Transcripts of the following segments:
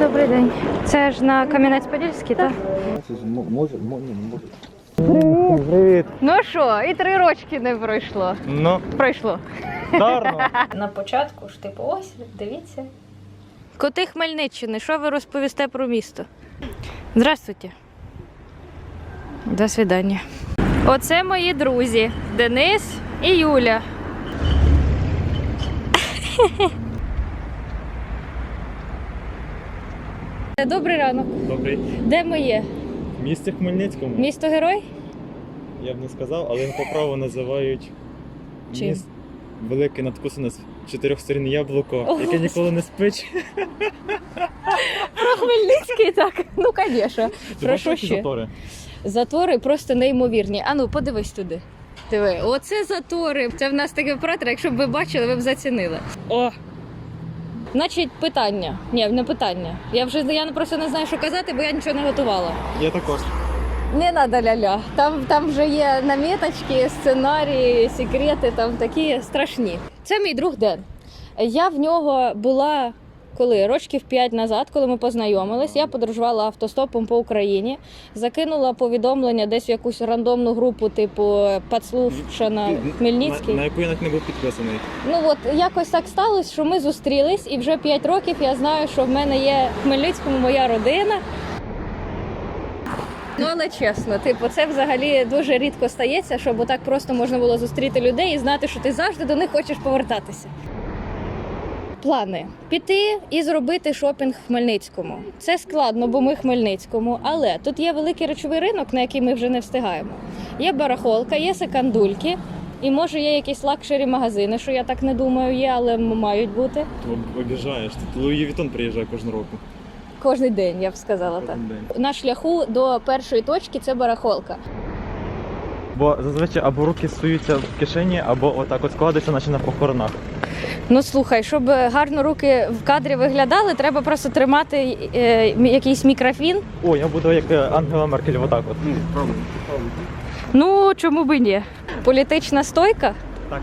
Добрий день. Це ж на Кам'янець-Подільський, так? Це ж мо- може, мо- ні, не може. Привіт. Ну що, і три рочки не пройшло. Ну, Пройшло. дарно. На початку ж типу, ось, дивіться. Коти Хмельниччини, що ви розповісте про місто? Здравствуйте. До свидання. Оце мої друзі Денис і Юля. Добрий ранок. Добрий. Де ми є? В місті Хмельницькому. Місто Герой? Я б не сказав, але по праву називають Чим? міст велике надкусане з чотирьох сторін яблуко, О, яке ніколи не спить. Про Хмельницький так. Ну, звісно. Ти Про бачиш, що які ще? затори? Затори просто неймовірні. Ану, подивись туди. Диви, оце затори. Це в нас такий оператор. Якщо б ви бачили, ви б зацінили. О! Значить, питання. Ні, не питання. Я вже я просто не знаю, що казати, бо я нічого не готувала. Я також. Не надо ля-ля. Там, там вже є наміточки, сценарії, секрети, там такі страшні. Це мій друг Ден. Я в нього була коли років 5 назад, коли ми познайомились, я подорожувала автостопом по Україні, закинула повідомлення десь в якусь рандомну групу, типу Пацлушана Хмельницький. На, на яку я не був підписаний. Ну от якось так сталося, що ми зустрілись, і вже 5 років я знаю, що в мене є в Хмельницькому моя родина. Ну але чесно, типу, це взагалі дуже рідко стається, щоб отак просто можна було зустріти людей і знати, що ти завжди до них хочеш повертатися. Плани піти і зробити шопінг в Хмельницькому. Це складно, бо ми в Хмельницькому, але тут є великий речовий ринок, на який ми вже не встигаємо. Є барахолка, є секандульки, і може є якісь лакшері магазини, що я так не думаю, є, але мають бути. Ти обіжаєш. Тут Луї Вітон приїжджає кожного року. Кожний день, я б сказала так. День. На шляху до першої точки це барахолка. Бо зазвичай або руки суються в кишені, або отак от складаються, наче на похоронах. Ну слухай, щоб гарно руки в кадрі виглядали, треба просто тримати е, якийсь мікрофін. О, я буду як е, Ангела Меркель, отак от. Ну чому би ні? Політична стойка? Так.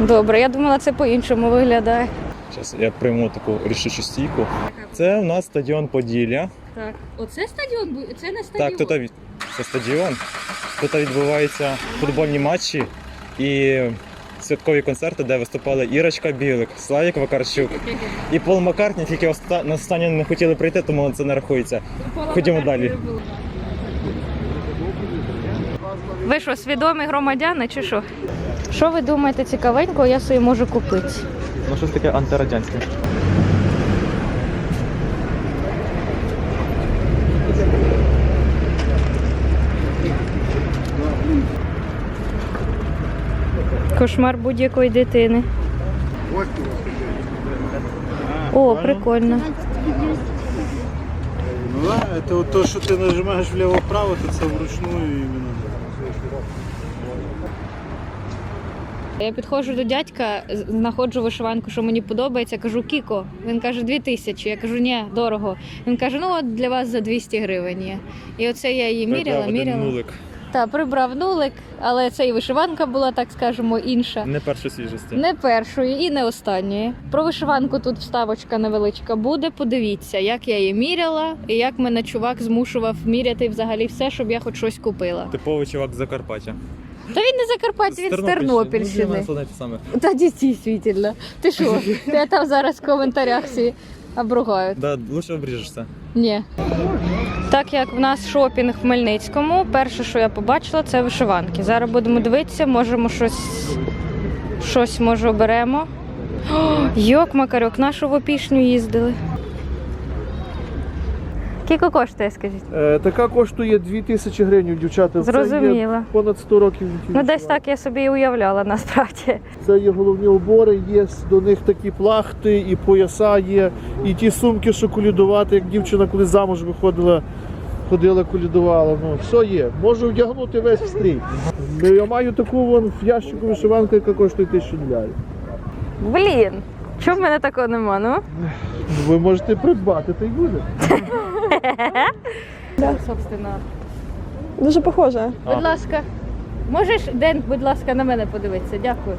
Добре, я думала, це по-іншому виглядає. Зараз я прийму таку рішучу стійку. Це у нас стадіон Поділля. Так, оце стадіон, бу- це не стадіон. Так, тут від- це стадіон. Тут відбуваються футбольні матчі і святкові концерти, де виступали Ірочка Білик, Славік Вакарчук і Пол Маккартні, тільки оста... на останнє не хотіли прийти, тому це не рахується. Ходімо далі. Ви що, свідомі громадяни чи що? Що ви думаєте цікавенького, я собі можу купити? Ну щось таке антирадянське. Кошмар будь-якої дитини. О, прикольно. Ну да, это вот то, что ты нажимаешь влево-вправо, то це вручную именно. Я підходжу до дядька, знаходжу вишиванку, що мені подобається. Кажу, Кіко. Він каже, дві тисячі. Я кажу, ні, дорого. Він каже, ну от для вас за 200 гривень є. І оце я її міряла, міряла. Та прибрав нулик, але це і вишиванка була, так скажемо, інша. Не першої свіжості. Не першої і не останньої. Про вишиванку тут вставочка невеличка буде. Подивіться, як я її міряла, і як мене чувак змушував міряти взагалі все, щоб я хоч щось купила. Типовий чувак з Закарпаття. Та він не Закарпаття, він з Ну, Тернопільщини. саме. Та дійсно. Ти що? Я там зараз в коментарях всі обругають. Да, лучше обріжешся. Ні. Так як в нас шопінг в Хмельницькому, перше, що я побачила, це вишиванки. Зараз будемо дивитися, можемо щось. Щось може оберемо. Йок, Макарьок, нашу в їздили. Скільки коштує, скажіть? Е, така коштує 2000 гривень, дівчата. Це є понад 100 років. Ну, десь так я собі і уявляла насправді. Це є головні убори, є до них такі плахти, і пояса є, і ті сумки, що колядувати, як дівчина, коли замуж виходила, ходила, колядувала. Ну, все є. Можу вдягнути весь стрій. Ну, Я маю таку вон в ящику вишиванку, яка коштує 1000 долярів. Блін, чому в мене такого нема? Ну? Ви можете придбати, то й буде. Собственно. Дуже похоже. А. Будь ласка. Можеш, Ден, будь ласка, на мене подивитися, дякую.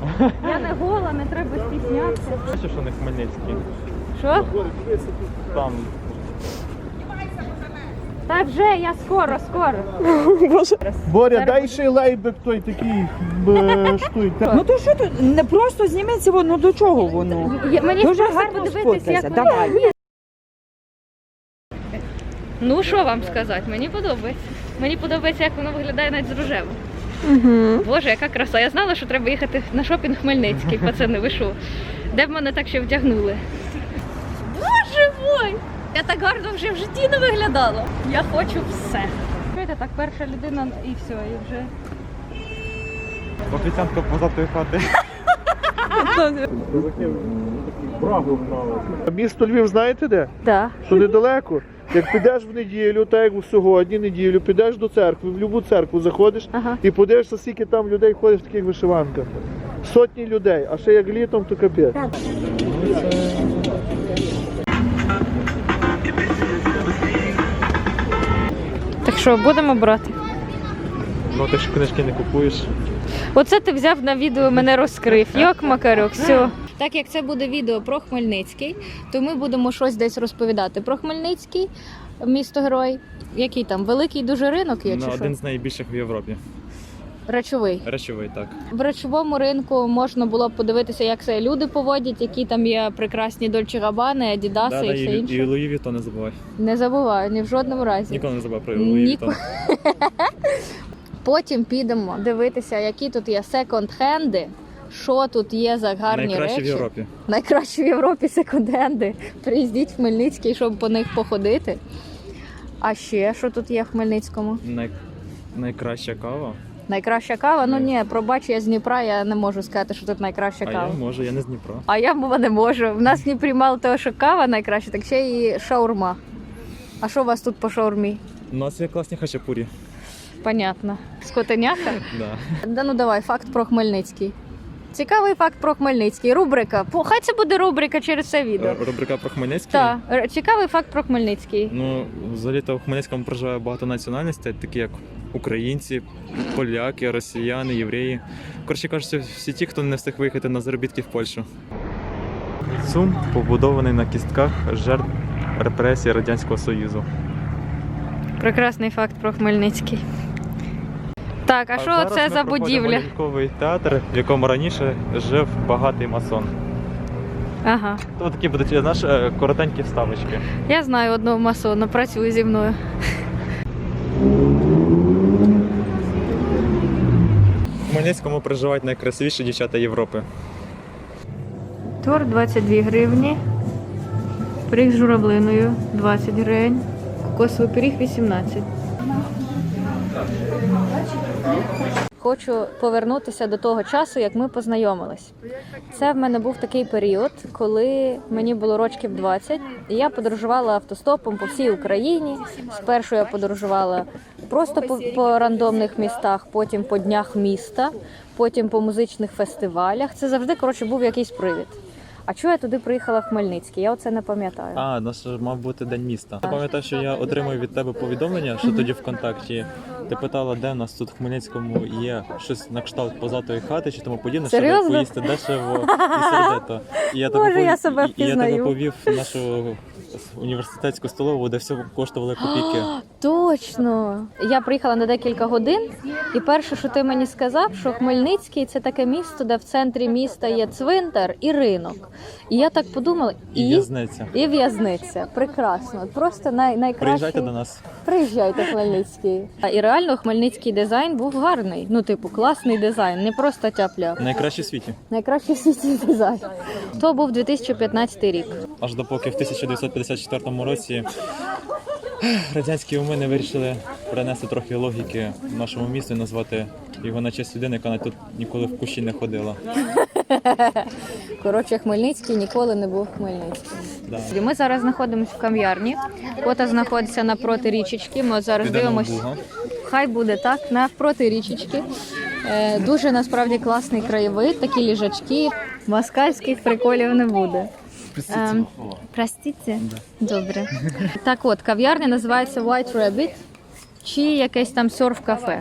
Я не гола, не треба стіснятися. Бачиш, що не Хмельницький. Що? Там Та вже я скоро, скоро. Боже. Боря, дай ще й лейбек той такий б, штуй. Ну то що тут не просто зніметься воно до чого воно? Я- Мені Дуже просто гарно подивитися, як воно. давай. Ну що вам сказати? Мені подобається. Мені подобається, як воно виглядає навіть з рожевим. Угу. Боже, яка краса. Я знала, що треба їхати на шопінг Хмельницький, пацани, ви що? Де б мене так ще вдягнули? Боже мой! Я так гарно вже в житті не виглядала. Я хочу все. Чуєте, так перша людина і все, і вже. Офіціантка позатої хати. А Місто Львів знаєте де? Да. Що недалеко. Як підеш в неділю, так як сьогодні, неділю, підеш до церкви, в будь-яку церкву заходиш Ага. і подивишся, скільки там людей ходить в таких вишиванках. Сотні людей, а ще як літом, то капець. Так що, будемо брати? Ну ти ж книжки не купуєш. Оце ти взяв на відео, мене розкрив. Йок макарок, все. Так як це буде відео про Хмельницький, то ми будемо щось десь розповідати про Хмельницький, місто герой. Який там великий дуже ринок є, Ну, чи один що? з найбільших в Європі. Речовий. Речовий, так. В речовому ринку можна було б подивитися, як це люди поводять, які там є прекрасні Дольче Габани, Адідаси Да, да, і все і, і. Луї Віто не забувай. Не забуваю, ні в жодному разі. Ніколи не забувай про Луї Ніко- Віто. Потім підемо дивитися, які тут є секонд-хенди, що тут є за гарні Найкраще речі. в Європі. Найкращі в Європі секонд-хенди. Приїздіть в Хмельницький, щоб по них походити. А ще що тут є в Хмельницькому? Най... Найкраща кава. Найкраща кава? Ну ні, пробач, я з Дніпра, я не можу сказати, що тут найкраща А кава. я можу, я не з Дніпра. А я мова не можу. В нас в Дніпрі мало того, що кава найкраща, так ще і шаурма. А що у вас тут по шаурмі? У нас є класні хачапурі. Понятно. Скотеняка? Да. Да ну давай, факт про Хмельницький. Цікавий факт про Хмельницький. Рубрика. По- Хай це буде рубрика через це відео. Е, Рубрика про Хмельницький. Так, р- цікавий факт про Хмельницький. Ну, взагалі-то в Хмельницькому проживає багато національностей, такі як українці, поляки, росіяни, євреї. Коротше кажучи, всі ті, хто не встиг виїхати на заробітки в Польщу. ЦУМ побудований на кістках жертв репресій Радянського Союзу. Прекрасний факт про Хмельницький. Так, а що це за будівля? ляльковий театр, в якому раніше жив багатий масон. Ага. То такі будуть е, знаєш, е, коротенькі вставочки. Я знаю одного масона, працює зі мною. В Хмельницькому проживають найкрасивіші дівчата Європи. Торт 22 гривні. Пиріг з журавлиною 20 гривень. Кокосовий пиріг 18. Хочу повернутися до того часу, як ми познайомились. Це в мене був такий період, коли мені було років 20, і я подорожувала автостопом по всій Україні. Спершу я подорожувала просто по, по рандомних містах, потім по днях міста, потім по музичних фестивалях. Це завжди коротше був якийсь привід. А чого я туди приїхала в Хмельницький? Я оце не пам'ятаю. А, у нас мав бути день міста. Я пам'ятаю, що я отримав від тебе повідомлення, що тоді ВКонтакті ти питала, де в нас тут в Хмельницькому є щось на кшталт позатої хати чи тому подібне, щоб поїсти дешево і сердито. І я Боже, я себе і- і я тебе повів нашого. нашу університетську столову, де все коштувало копійки. Точно! Я приїхала на декілька годин, і перше, що ти мені сказав, що Хмельницький це таке місто, де в центрі міста є цвинтар і ринок. І я так подумала, І і, в'язниця. і в'язниця. Прекрасно. Просто най, найкраще. Приїжджайте до нас. Приїжджайте, Хмельницький. А і реально хмельницький дизайн був гарний. Ну, типу, класний дизайн, не просто тяп-ляп. Найкраще в світі. Найкращий в світі дизайн. То був 2015 рік. Аж допоки в 1954 році радянські уми не вирішили принести трохи логіки в нашому місту і назвати його на честь людини, яка тут ніколи в кущі не ходила. Коротше, Хмельницький ніколи не був Хмельницьким. Да. Ми зараз знаходимося в кав'ярні. Кота знаходиться напроти річечки. Ми зараз Підемо дивимося. Буга. Хай буде так, навпроти річечки. Е, дуже насправді класний краєвид, такі ліжачки. Москальських приколів не буде. Ем, Простите? Добре. Так от, кав'ярня називається White Rabbit чи якесь там серф-кафе.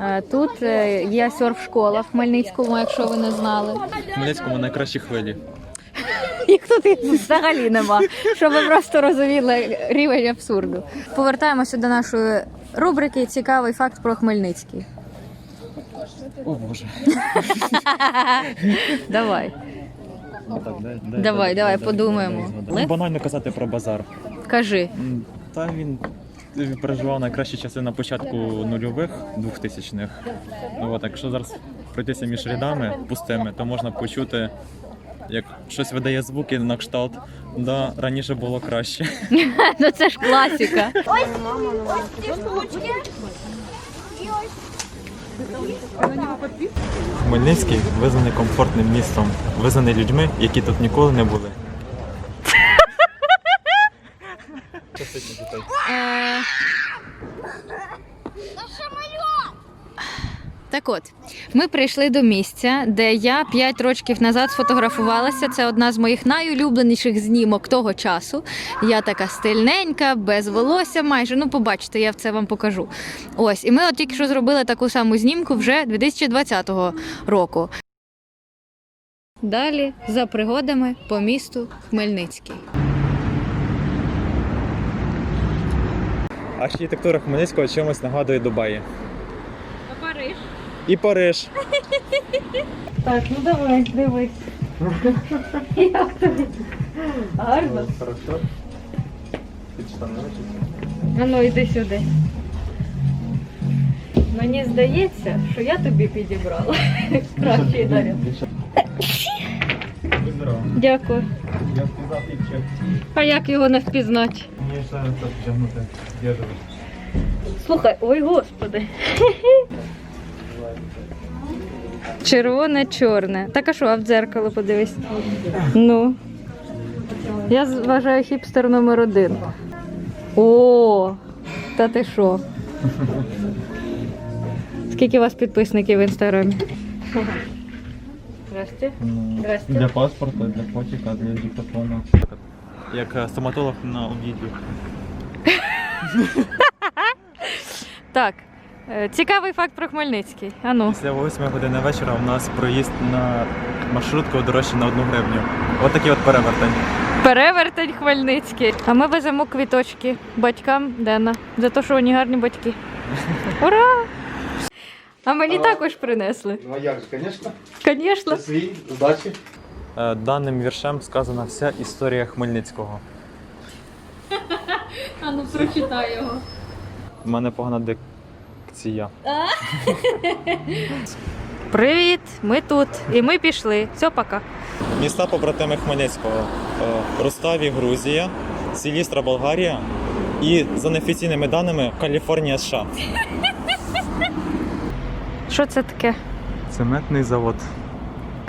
Е, Тут е, є серф-школа в Хмельницькому, якщо ви не знали. В Хмельницькому найкращі хвилі. Їх тут і взагалі нема. Щоб ви просто розуміли рівень абсурду. Повертаємося до нашої рубрики Цікавий факт про Хмельницький. О боже. Давай. Так, дай, дай, Давай, давай, подумаємо. Ну, банально казати про базар. Кажи. М, Та він переживав найкращі часи на початку нульових, двохтисячних. Ну от, якщо зараз пройтися між рядами пустими, то можна почути, як щось видає звуки на кшталт. Да, раніше було краще. Ну це ж класика. Хмельницький визнаний комфортним містом, визнаний людьми, які тут ніколи не були. Так от, ми прийшли до місця, де я 5 років назад сфотографувалася. Це одна з моїх найулюбленіших знімок того часу. Я така стильненька, без волосся майже. Ну, побачите, я це вам покажу. Ось, і ми от тільки що зробили таку саму знімку вже 2020 року. Далі за пригодами по місту Хмельницький. Архітектура Хмельницького чимось нагадує Дубаї. І Париж. Так, ну давай, дивись. Як тобі? Гарно. Хорошо. А ну йди сюди. Мені здається, що я тобі підібрала. Кращий. Здорово. Дякую. Я сказав і чек. А як його не впізнати? Мені ще це втягнути. Слухай, ой господи. Червоне, чорне. Так а що, а в дзеркало подивись. Ну. Я вважаю хіпстер номер один. О, та ти що? Скільки у вас підписників в інстаграмі? Здрасте. Здрасте. Для паспорта, для фотика, для диктофона. Як е, стоматолог на обіді. Так. Е, Цікавий факт про Хмельницький. Ану. Після 8 години вечора у нас проїзд на маршрутку дорожче на одну гривню. От такий от перевертень. Перевертень Хмельницький. А ми веземо квіточки батькам Дена за те, що вони гарні батьки. Ура! А мені також принесли. Ну а як же, звісно. Звісно. свій, удачі. Е, Даним віршем сказана вся історія Хмельницького. А ну прочитай його. У мене погана дикція. Привіт, ми тут. І ми пішли. Все, пока. Міста побратими Хмельницького. Е, Руставі, Грузія, Сілістра, Болгарія і за неофіційними даними Каліфорнія, США. Що це таке? Цементний завод.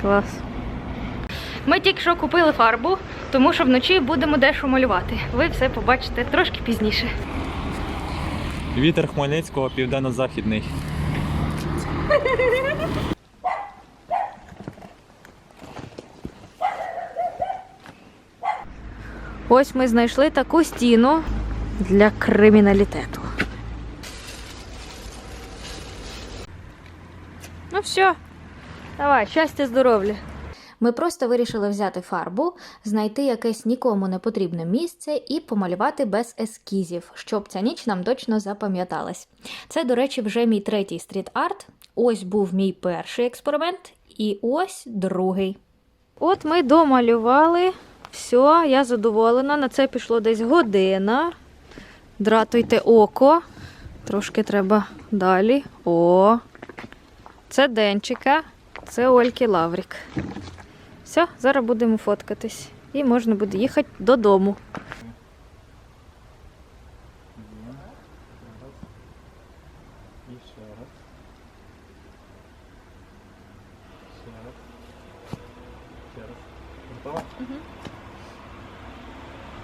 Клас. Ми тільки що купили фарбу, тому що вночі будемо дещо малювати. Ви все побачите трошки пізніше. Вітер Хмельницького південно-західний. Ось ми знайшли таку стіну для криміналітету. Ну все, давай, щастя, здоров'я. Ми просто вирішили взяти фарбу, знайти якесь нікому не потрібне місце і помалювати без ескізів, щоб ця ніч нам точно запам'яталась. Це, до речі, вже мій третій стріт-арт. Ось був мій перший експеримент, і ось другий. От ми домалювали. Все, я задоволена. На це пішло десь година. Дратуйте око. Трошки треба далі. О. Це Денчика, це Ольки Лаврік. Все, зараз будемо фоткатись. І можна буде їхати додому.